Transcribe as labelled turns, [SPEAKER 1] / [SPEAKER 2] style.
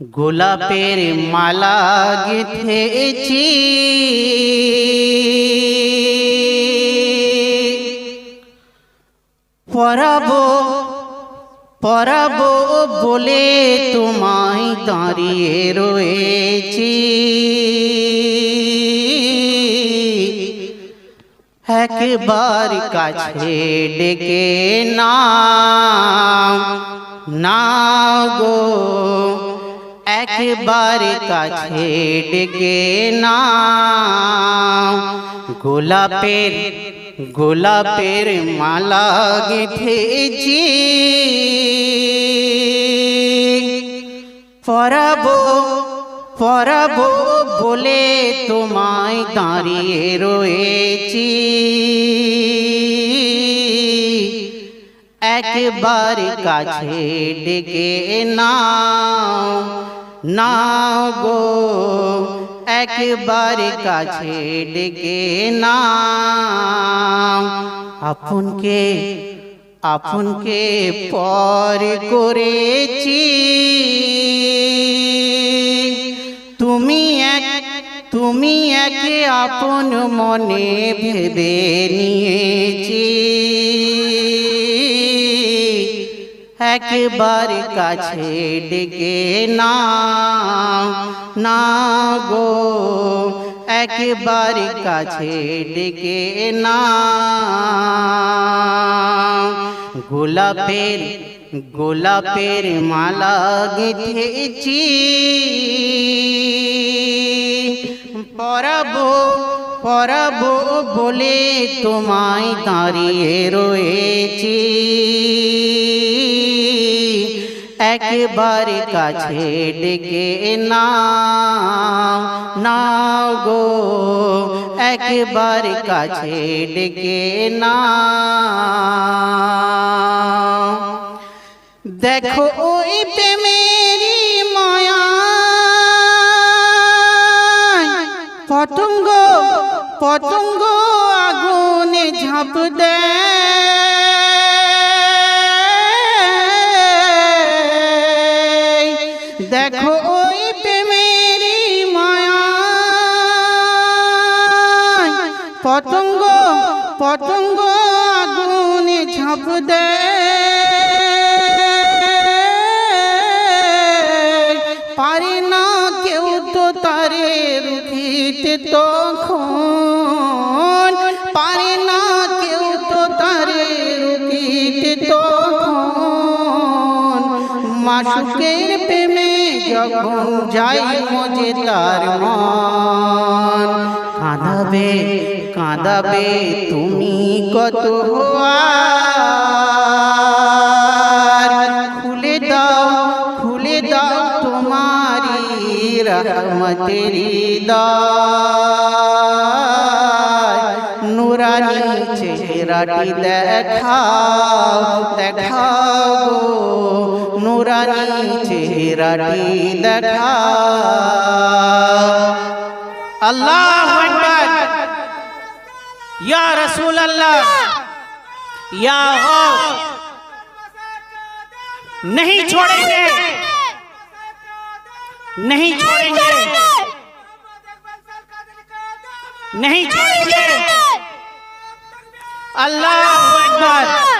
[SPEAKER 1] গোলাপের মালা গেথেছি। পরাবো পরাবো বলে তোমায় দাঁড়িয়ে রয়েছি। একবার কাছে ডেকে না না গো একবার কাছে ডেকে না গোলাপের গোলাপের মালা গেথেছি। পরাবো পরাবো বলে তোমায় দাঁড়িয়ে রয়েছি। একবার কাছে ডেকে নাও। না গো, একবার কাছে ডেকে নাও। আপনকে আপনকে পর করেছি। তুমি এক, তুমি একে আপন মনে ভেবে নিয়েছি। একবার কাছে ডেকে না না গো, একবার কাছে ডেকে না গোলাপের গোলাপের মালা গেঁথেছি। পরাবো পরাবো বলে তোমায় দাঁড়িয়ে রয়েছি। একবার কাছে ডেকে না গো। একবার কাছে ডেকে না দেখো ওই প্রেমেরি মায়া। পতঙ্গ পতঙ্গ আগুনে ঝাঁপ দেয়। দেখো ওই প্রেমেরি মায়া। পতঙ্গ পতঙ্গ আগুনে ঝাঁপ দেয় পারে না কেউ তো তারে রুখিতে তখন। পারে মাসুকের প্রেমে যখন যাই মজে তার মন। কাঁদাবে কাঁদাবে, তুমি কত আর খুলে দাও খুলে দাও তোমারি রহমতেরি নুরানি চেহারাটি দেখাও দেখাও নুরানি চেহারাটি দেখাও আল্লাহ আকবার ইয়া রাসূল আল্লাহ ইয়া গৌস नहीं छोड़ेंगे नहीं छोड़ेंगे नहीं छोड़ेंगे अल्लाह अकबर